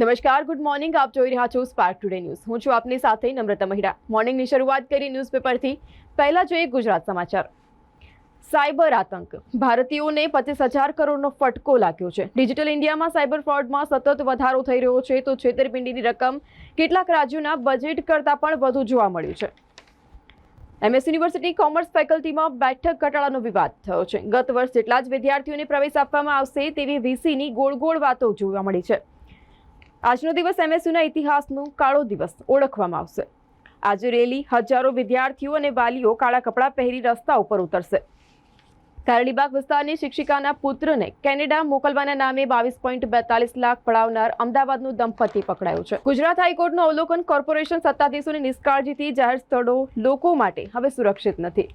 નમસ્કાર, good morning. આપ જોઈ રહ્યા છો સ્પાર્ક ટુડે ન્યૂઝ હું છું આપની સાથે નમ્રતા મહિડા. મોર્નિંગની શરૂઆત કરી ન્યૂઝપેપરથી. પહેલા જોઈએ ગુજરાત સમાચાર. સાયબર આતંક. ભારતીયોને પચીસ હજાર કરોડનો ફટકો લાગ્યો છે. ડિજિટલ ઇન્ડિયામાં સાયબર ફ્રોડમાં સતત વધારો થઈ રહ્યો છે, તો છેતરપિંડીની રકમ કેટલાક રાજ્યોના બજેટ કરતાં પણ વધુ જોવા મળ્યું છે. એમએસ યુનિવર્સિટી કોમર્સ ફેકલ્ટીમાં બેઠક ઘટાડાનો વિવાદ થયો છે. ગત વર્ષ જેટલા જ વિદ્યાર્થીઓને પ્રવેશ આપવામાં આવશે, તેવી વીસીની ગોળ ગોળ વાતો જોવા મળી છે. આજનો દિવસ એમએસયુના ઇતિહાસનો કાળો દિવસ ઓળખવામાં આવશે. આજે રેલી હજારો વિદ્યાર્થીઓ અને વાલીઓ કાળા કપડાં પહેરી રસ્તા ઉપર ઉતરશે. કારડીબાગ વિસ્તારની શિક્ષિકાના પુત્રને કેનેડા મોકલવાના નામે બાવીસ પોઈન્ટ બેતાલીસ લાખ પડાવનાર અમદાવાદનું દંપતી પકડાયું છે. ગુજરાત હાઈકોર્ટનું અવલોકન કોર્પોરેશન સત્તાધીશોની નિષ્કાળજીથી જાહેર સ્થળો લોકો માટે હવે સુરક્ષિત નથી.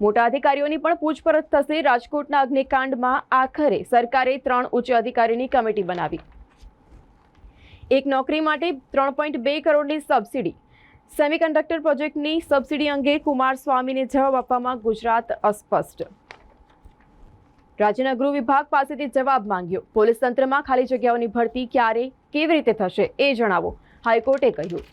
મોટા અધિકારીઓની પણ પૂછપરછ થશે. રાજકોટના અગ્નિકાંડમાં આખરે સરકારે ત્રણ ઉચ્ચ અધિકારીની કમિટી બનાવી. એક નોકરી માટે ત્રણ પોઈન્ટ બે કરોડની સબસિડી. સેમિકન્ડક્ટર પ્રોજેક્ટની સબસિડી અંગે કુમાર સ્વામીને જવાબ આપવામાં ગુજરાત અસ્પષ્ટ. રાજ્યના ગૃહ વિભાગ પાસેથી જવાબ માંગ્યો. પોલીસ તંત્રમાં ખાલી જગ્યાઓની ભરતી ક્યારે, કેવી રીતે થશે એ જણાવો. હાઈકોર્ટે કહ્યું.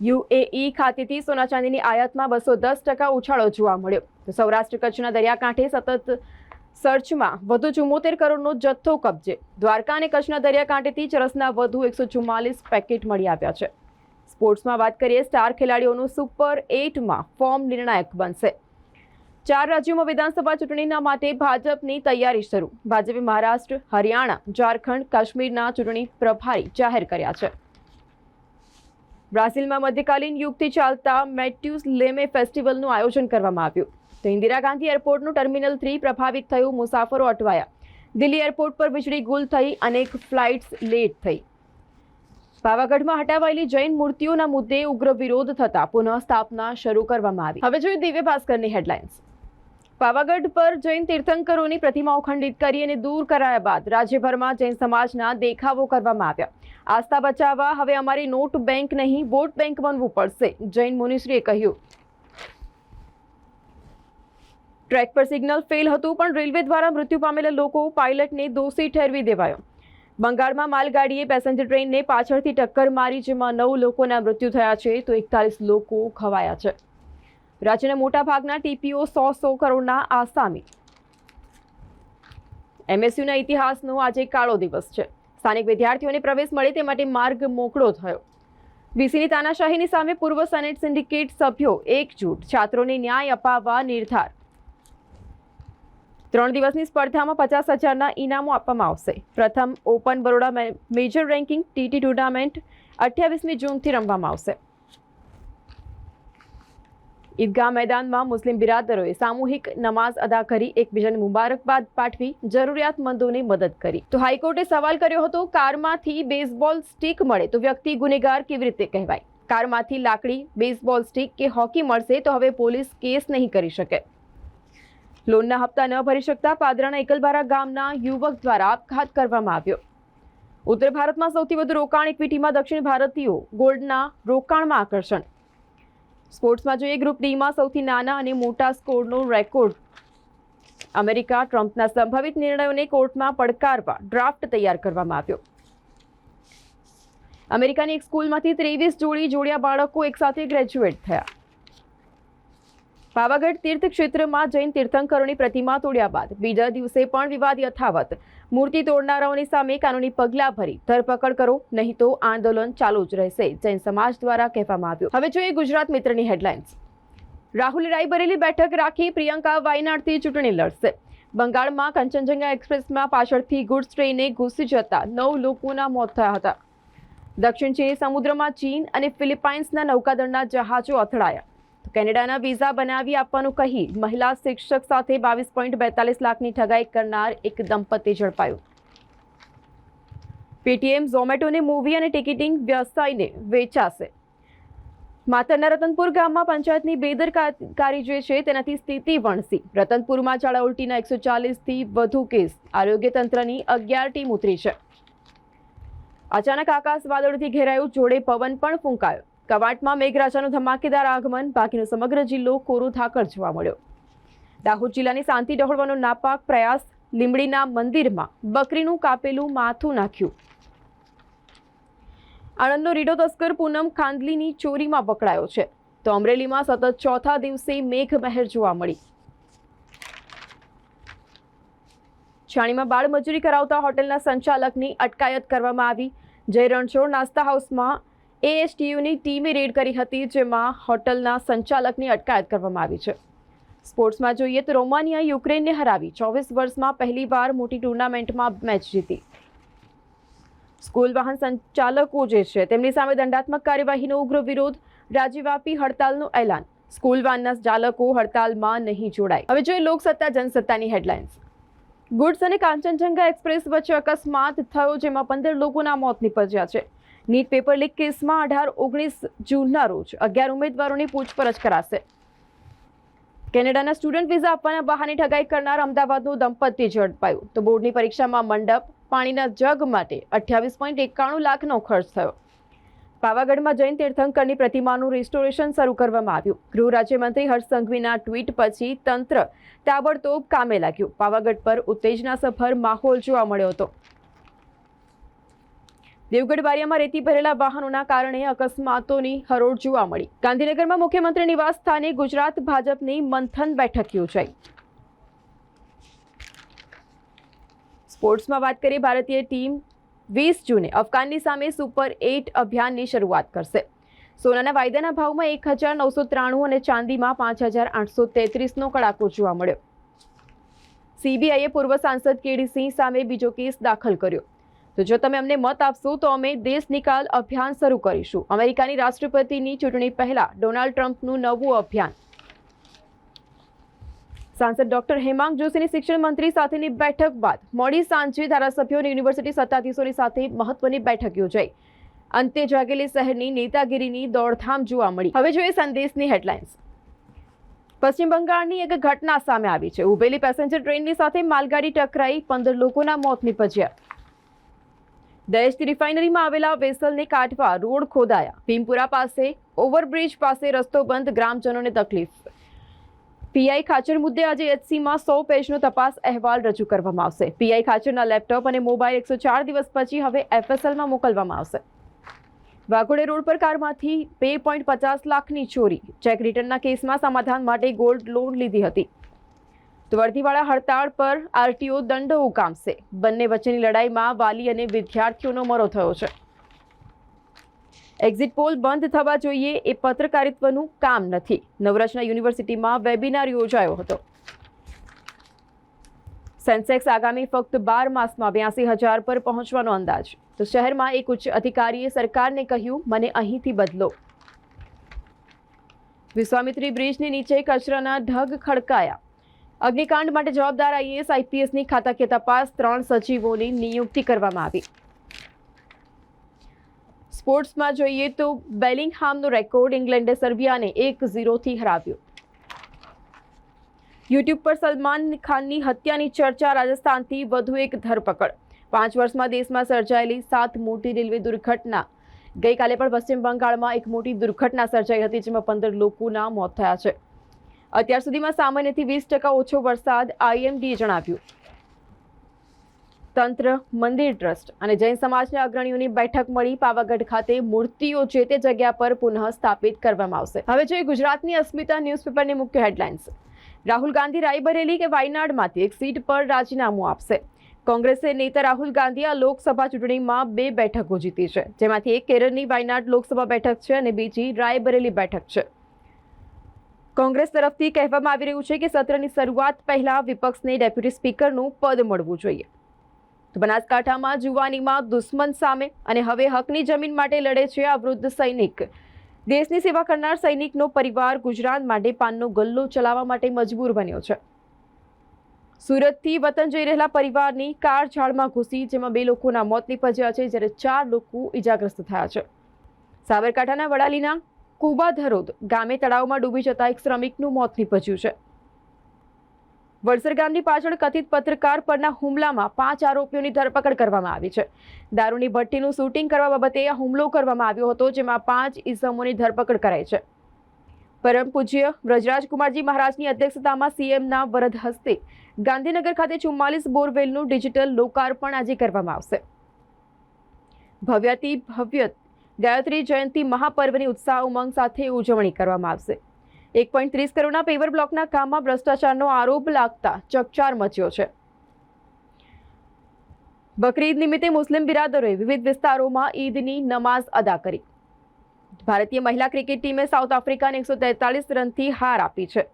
યુએઈ ખાતેથી સોના ચાંદીની આયાતમાં બસો દસ ટકા ઉછાળો જોવા મળ્યો. તો સૌરાષ્ટ્ર કચ્છના દરિયાકાંઠે સતત સર્ચમાં વધુ ચુમ્મોતેર કરોડનો જથ્થો કબજે. દ્વારકા અને કચ્છના દરિયાકાંઠેથી ચરસના વધુ એકસો ચુમ્માલીસ પેકેટ મળી આવ્યા છે. સ્પોર્ટ્સમાં વાત કરીએ, સ્ટાર ખેલાડીઓનું સુપર એટમાં ફોર્મ નિર્ણાયક બનશે. ચાર રાજ્યોમાં વિધાનસભા ચૂંટણીના માટે ભાજપની તૈયારી શરૂ. ભાજપે મહારાષ્ટ્ર, હરિયાણા, ઝારખંડ, કાશ્મીરના ચૂંટણી પ્રભારી જાહેર કર્યા છે. બ્રાઝિલમાં મધ્યકાલીન યુગથી ચાલતા મેટ્યુસ લેમે ફેસ્ટિવલનું આયોજન કરવામાં આવ્યું. તો ઇન્દિરા ગાંધી એરપોર્ટનું ટર્મિનલ થ્રી પ્રભાવિત થયું, મુસાફરો અટવાયા. દિલ્હી એરપોર્ટ પર વીજળી ગુલ થઈ, અનેક ફ્લાઇટ્સ લેટ થઈ. પાવાગઢમાં હટાવાયેલી જૈન મૂર્તિઓના મુદ્દે ઉગ્ર વિરોધ થતા પુનઃ સ્થાપના શરૂ કરવામાં આવી. હવે જોઈએ દિવ્ય ભાસ્કરની હેડલાઇન્સ. પાવાગઢ પર જૈન તીર્થંકરોની પ્રતિમાઓ ખંડિત કરી અને દૂર કરાયા બાદ રાજ્યભરમાં જૈન સમાજના દેખાવો કરવામાં આવ્યા. આસ્થા બચાવવા હવે અમારી નોટ બેંક નહીં, વોટ બેંક બનવું પડશે, જૈન મુનિશ્રીએ કહ્યું. ટ્રેક પર સિગ્નલ ફેલ હતું, પણ રેલવે દ્વારા મૃત્યુ પામેલા લોકો, પાયલટને દોષી ઠેરવી દેવાયો. બંગાળમાં માલગાડીએ પેસેન્જર ટ્રેનને પાછળથી ટક્કર મારી, જેમાં નવ લોકોના મૃત્યુ થયા છે, તો એકતાલીસ લોકો ખવાયા છે. રાજ્યના મોટાભાગના ટીપીઓ સો સો કરોડના આસામી. એમએસયુના ઇતિહાસનો આજે કાળો દિવસ છે. સ્થાનિક વિદ્યાર્થીઓને પ્રવેશ મળે તે માટે માર્ગ મોકળો થયો. વીસીની તાનાશાહીની સામે પૂર્વ સેનેટ સિન્ડિકેટ સભ્યો એકજૂટ. છાત્રોને ન્યાય અપાવવા નિર્ધાર. ત્રણ દિવસની સ્પર્ધામાં પચાસ હજારના ઇનામો આપવામાં આવશે. પ્રથમ open Baroda major ranking TT tournament અઠ્યાવીસમી જૂનથી રમવામાં આવશે. ઈદગાહ મેદાનમાં મુસ્લિમ બિરાદરોએ સામૂહિક નમાઝ અદા કરી, એકબીજાને મુબારકબાદ પાઠવી, જરૂરિયાતમંદોને મદદ કરી. તો હાઈકોર્ટે સવાલ કર્યો હતો, કારમાંથી બેઝબોલ સ્ટીક મળે તો વ્યક્તિ ગુનેગાર કેવી રીતે કહેવાય? કારમાંથી લાકડી, બેઝબોલ સ્ટીક કે હોકી મળશે તો હવે પોલીસ કેસ નહીં કરી શકે. લોનના હપ્તા ન ભરી શકતા પાદરાના એકલબારા ગામના યુવક દ્વારા આપઘાત કરવામાં આવ્યો. ઉત્તર ભારતમાં સૌથી વધુ રોકાણ ઇક્વિટીમાં દક્ષિણ ભારતીયો ગોલ્ડના રોકાણમાં આકર્ષણ. સ્પોર્ટ્સમાં જોઈએ, ગ્રુપ ડીમાં સૌથી નાના અને મોટા સ્કોરનો રેકોર્ડ. અમેરિકા ટ્રમ્પના સંભવિત નિર્ણયોને કોર્ટમાં પડકારવા ડ્રાફ્ટ તૈયાર કરવામાં આવ્યો. અમેરિકાની એક સ્કૂલમાંથી ત્રેવીસ જોડી જોડિયા બાળકો એકસાથે ગ્રેજ્યુએટ થયા. પાવાગઢ તીર્થ ક્ષેત્રમાં જૈન તીર્થંકરોની પ્રતિમા તોડ્યા બાદ બીજા દિવસે પણ વિવાદ યથાવત. મૂર્તિ તોડનારાઓની સામે કાનૂની પગલાં ભરી. ધરપકડ કરો, નહીં તો આંદોલન ચાલુ જ રહેશે, જૈન સમાજ દ્વારા કહેવામાં આવ્યું. હવે જોઈએ ગુજરાત મિત્રની હેડલાઇન્સ. રાહુલ રાયબરેલી બેઠક રાખી પ્રિયંકા વાયનાડથી ચૂંટણી લડશે. બંગાળમાં કંચનજંગા એક્સપ્રેસમાં પાછળથી ગુડ્સ ટ્રેને ઘૂસી જતા નવ લોકોના મોત થયા હતા. દક્ષિણ ચીની સમુદ્રમાં ચીન અને ફિલિપાઇન્સના નૌકાદળના જહાજો અથડાયા. કેનેડાના વિઝા બનાવી આપવાનું કહી મહિલા શિક્ષક સાથે બાવીસ પોઈન્ટ બેતાલીસ લાખની ઠગાઈ કરનાર એક દંપતી ઝડપાયું. પેટીએમ ઝોમેટોની મૂવી અને ટિકિટિંગ વ્યવસાયને વેચાશે. માતરના રતનપુર ગામમાં પંચાયતની બેદરકારી જે છે તેનાથી સ્થિતિ વણસી. રતનપુરમાં ઝાડા ઉલટીના એકસો ચાલીસથી વધુ કેસ. આરોગ્ય તંત્રની અગિયાર ટીમ ઉતરી છે. અચાનક આકાશ વાદળથી ઘેરાયું, જોડે પવન પણ ફૂંકાયો. કવાંટમાં મેઘરાજાનું ધમાકેદાર આગમન. બાકીનો સમગ્ર જિલ્લો કોરો થાકર જોવા મળ્યો. દાહોદ જિલ્લાની શાંતિ ડહોળવાનો નાપાક પ્રયાસ લીંબડીના મંદિરમાં બકરીનું કાપેલું માથું નાખ્યું. આણંદનો રીડો તસ્કર પૂનમ ખાંદલીની ચોરીમાં પકડાયો છે. તો અમરેલીમાં સતત ચોથા દિવસે મેઘમહેર જોવા મળી. છાણીમાં બાળમજૂરી કરાવતા હોટેલના સંચાલકની અટકાયત કરવામાં આવી. જય રણછોડ નાસ્તા હાઉસમાં એએસટીયુની ટીમે રેડ કરી હતી, જેમાં હોટલના સંચાલકની અટકાયત કરવામાં આવી છે. સ્પોર્ટ્સમાં જોઈએ તો રોમાનિયા યુક્રેનને હરાવી. ચોવીસ વર્ષમાં પહેલીવાર મોટી ટુર્નામેન્ટમાં મેચ જીતી. સ્કૂલ વાહન સંચાલકો જે છે, તેમની સામે દંડાત્મક કાર્યવાહીનો ઉગ્ર વિરોધ રાજ્યવ્યાપી હડતાલનું એલાન. સ્કૂલ વાનના ચાલકો હડતાલમાં નહીં જોડાય. હવે જોઈએ લોકસત્તા, જનસત્તાની હેડલાઇન્સ. ગુડ્સ અને કાંચનજંગા એક્સપ્રેસ વચ્ચે અકસ્માત થયો, જેમાં પંદર લોકોના મોત નીપજ્યા છે. નીટ પેપર લીક કેસમાં અઢાર ઓગણીસ જૂનના રોજ અગિયાર ઉમેદવારોની પૂછપરછ કરાશે. કેનેડાના સ્ટુડન્ટ વિઝા આપવાના બહાને ઠગાઈ કરનાર અમદાવાદનું દંપતી ઝડપાયું. તો બોર્ડની પરીક્ષામાં મંડપ, પાણીના જગ માટે અઠ્યાવીસ પોઈન્ટ એકાણું લાખનો ખર્ચ થયો. પાવાગઢમાં જૈન તીર્થંકરની પ્રતિમાનું રિસ્ટોરેશન શરૂ કરવામાં આવ્યું. ગૃહ રાજ્યમંત્રી હર્ષ સંઘવીના ટ્વીટ પછી તંત્ર તાબડતોબ કામે લાગ્યું. પાવાગઢ પર ઉત્તેજનાસભર માહોલ જોવા મળ્યો હતો. દેવગઢ બારિયામાં રેતી ભરેલા વાહનોના કારણે અકસ્માતોની હરોળ જોવા મળી. ગાંધીનગરમાં મુખ્યમંત્રી નિવાસ સ્થાને ગુજરાત ભાજપની મંથન બેઠક યોજાઈ. સ્પોર્ટ્સમાં વાત કરીએ, ભારતીય ટીમ વીસ જૂને અફઘાનની સામે સુપર એઇટ અભિયાનની શરૂઆત કરશે. સોનાના વાયદાના ભાવમાં એક હજાર નવસો ત્રાણું અને ચાંદીમાં પાંચ હજાર આઠસો તેત્રીસનો કડાકો જોવા મળ્યો. સીબીઆઈએ પૂર્વ સાંસદ કેડી સિંહ સામે બીજો કેસ દાખલ કર્યો. તો જો તમે અમને મત આપશો, તો અમે દેશ નિકાલ અભિયાન શરૂ કરીશું. અમેરિકાની રાષ્ટ્રપતિની ચૂંટણી પહેલા ડોનાલ્ડ ટ્રમ્પનું નવું અભિયાન. સાંસદ ડોક્ટર હેમાંગ જોશીની શિક્ષણ મંત્રી સાથેની બેઠક બાદ મોડી સાંજે ધારાસભ્યો અને યુનિવર્સિટી સત્તાધીશોની સાથે મહત્વની બેઠક યોજાઈ. અંતે જાગેલી શહેરની નેતાગીરીની દોડધામ જોવા મળી. હવે જોઈએ સંદેશની હેડલાઇન્સ. પશ્ચિમ બંગાળની એક ઘટના સામે આવી છે. ઉભેલી પેસેન્જર ટ્રેનની સાથે માલગાડી ટકરાઈ પંદર લોકોના મોત નીપજ્યા. દહેજથી રિફાઇનરીમાં આવેલા વેસલને કાઢવા રોડ ખોદાયા. ભીમપુરા પાસે, ઓવરબ્રિજ પાસે રસ્તો બંધ, ગ્રામજનોને તકલીફ. પીઆઈ ખાચર મુદ્દે આજે એચસીમાં સો પેજનો તપાસ અહેવાલ રજૂ કરવામાં આવશે. પીઆઈ ખાચરના લેપટોપ અને મોબાઈલ એકસો ચાર દિવસ પછી હવે એફએસએલમાં મોકલવામાં આવશે. વાઘોડે રોડ પર કારમાંથી બે પોઈન્ટ પચાસ લાખની ચોરી. ચેક રિટર્નના કેસમાં સમાધાન માટે ગોલ્ડ લોન લીધી હતી. તો વર્દીવાળા હડતાળ પર આરટીઓ દંડો ઉકામશે. બંને વચ્ચેની લડાઈમાં વાલી અને વિદ્યાર્થીઓનો મરો થયો છે. એક્ઝિટ પોલ બંધ થવા જોઈએ એ પત્રકારિત્વનું કામ નથી. નવરચના યુનિવર્સિટીમાં વેબિનાર યોજાયો હતો. સેન્સેક્સ આગામી ફક્ત બાર માસમાં બ્યાસી હજાર પર પહોંચવાનો અંદાજ. તો શહેરમાં એક ઉચ્ચ અધિકારીએ સરકારને કહ્યું, મને અહીંથી બદલો. વિશ્વામિત્રી બ્રિજની નીચે કચરાના ઢગ ખડકાયા. અગ્નિકાંડ માટે જવાબદાર આઈએએસ, આઈપીએસની ખાતાકીય તપાસ ત્રણ સચિવોની નિયુક્તિ કરવામાં આવી. સ્પોર્ટ્સમાં જોઈએ તો બેલિંગહામનો રેકોર્ડ ઇંગ્લેન્ડે સર્બિયાને એક ઝીરોથી હરાવ્યો. યુટ્યુબ પર સલમાન ખાનની હત્યાની ચર્ચા, રાજસ્થાનથી વધુ એક ધરપકડ. પાંચ વર્ષમાં દેશમાં સર્જાયેલી સાત મોટી રેલવે દુર્ઘટના. ગઈકાલે પણ પશ્ચિમ બંગાળમાં એક મોટી દુર્ઘટના સર્જાઈ હતી, જેમાં પંદર લોકોના મોત થયા છે. અત્યાર સુધીમાં સામાન્યથી વીસ ટકા ઓછો વરસાદ આઈએમડીએ જણાવ્યું. તંત્ર, મંદિર ટ્રસ્ટ અને જૈન સમાજના અગ્રણીઓની બેઠક મળી. પાવાગઢ ખાતે મૂર્તિઓ જે તે જગ્યા પર પુનઃ સ્થાપિત કરવામાં આવશે. હવે જોઈએ ગુજરાતની અસ્મિતા ન્યૂઝપેપરની મુખ્ય હેડલાઇન્સ. રાહુલ ગાંધી રાયબરેલી કે વાયનાડમાંથી એક સીટ પર રાજીનામું આપશે. કોંગ્રેસે નેતા રાહુલ ગાંધી આ લોકસભા ચૂંટણીમાં બે બેઠકો જીતી છે. જેમાંથી એક કેરળની વાયનાડ લોકસભા બેઠક છે અને બીજી રાયબરેલી બેઠક છે. કોંગ્રેસ તરફથી કહેવામાં આવી રહ્યું છે કે સત્રની શરૂઆત પહેલા વિપક્ષને ડેપ્યુટી સ્પીકરનું પદ મળવું જોઈએ. તો બનાસકાંઠામાં જુવાનીમાં દુશ્મન સામે અને હવે હકની જમીન માટે લડે છે આ વૃદ્ધ સૈનિક. દેશની સેવા કરનાર સૈનિકનો પરિવાર ગુજરાત માટે પાનનો ગલ્લો ચલાવવા માટે મજબૂર બન્યો છે. સુરતથી વતન જઈ રહેલા પરિવારની કાર ઝાડમાં ઘૂસી, જેમાં બે લોકોના મોત નીપજ્યા છે, જ્યારે ચાર લોકો ઇજાગ્રસ્ત થયા છે. સાબરકાંઠાના વડાલીના કુબા ધરોદ ગામે તળાવમાં ડૂબી જતા એક શ્રમિકનું મોત નીપજ્યું છે. વડસર ગામની પાછળ કથિત પત્રકાર પરના હુમલામાં પાંચ આરોપીઓની ધરપકડ કરવામાં આવી છે. દારૂની ભઠ્ઠીનું શૂટિંગ કરવા બાબતે આ હુમલો કરવામાં આવ્યો હતો, જેમાં પાંચ ઇસમોની ધરપકડ કરાઈ છે. પરમ પૂજ્ય વ્રજરાજકુમારજી મહારાજની અધ્યક્ષતામાં સીએમના વરદ હસ્તે ગાંધીનગર ખાતે ચુમ્માલીસ બોરવેલનું ડિજિટલ લોકાર્પણ આજે કરવામાં આવશે. ભવ્યાતિ ભવ્ય ગાયત્રી જયંતિ મહાપર્વની ઉત્સાહ ઉમંગ સાથે ઉજવણી કરવામાં આવશે. એક પોઈન્ટ ત્રીસ કરોડના પેવર બ્લોકના કામમાં ભ્રષ્ટાચારનો આરોપ લાગતા ચકચાર મચ્યો છે. બકરીદ નિમિત્તે મુસ્લિમ બિરાદરોએ વિવિધ વિસ્તારોમાં ઈદની નમાઝ અદા કરી. ભારતીય મહિલા ક્રિકેટ ટીમે સાઉથ આફ્રિકાને એકસો તેતાલીસ રનથી હાર આપી છે.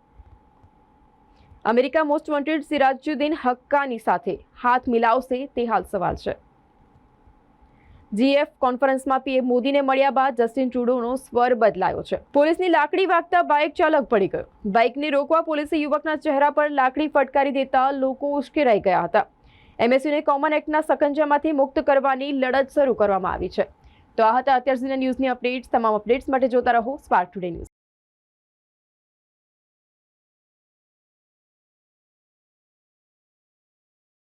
America most wanted Sirajuddin Haqqani સાથે હાથ મિલાવશે તે હાલ સવાલ છે. જીએફ કોન્ફરન્સમાં પીએમ મોદીને મળ્યા બાદ જસ્ટિન ટ્રુડોનો સ્વર બદલાયો છે. પોલીસની લાકડી વાગતા બાઇક ચાલક પડી ગયો. બાઇકને રોકવા પોલીસે યુવકના ચહેરા પર લાકડી ફટકારી દેતા લોકો ઉશ્કેરાઈ ગયા હતા. એમએસયુને કોમન એક્ટના સકંજામાંથી મુક્ત કરવાની લડત શરૂ કરવામાં આવી છે. તો આ હતા અત્યાર સુધીના ન્યૂઝની અપડેટ્સ. તમામ અપડેટ્સ માટે જોતા રહો સ્પાર્ક ટુડે ન્યૂઝ.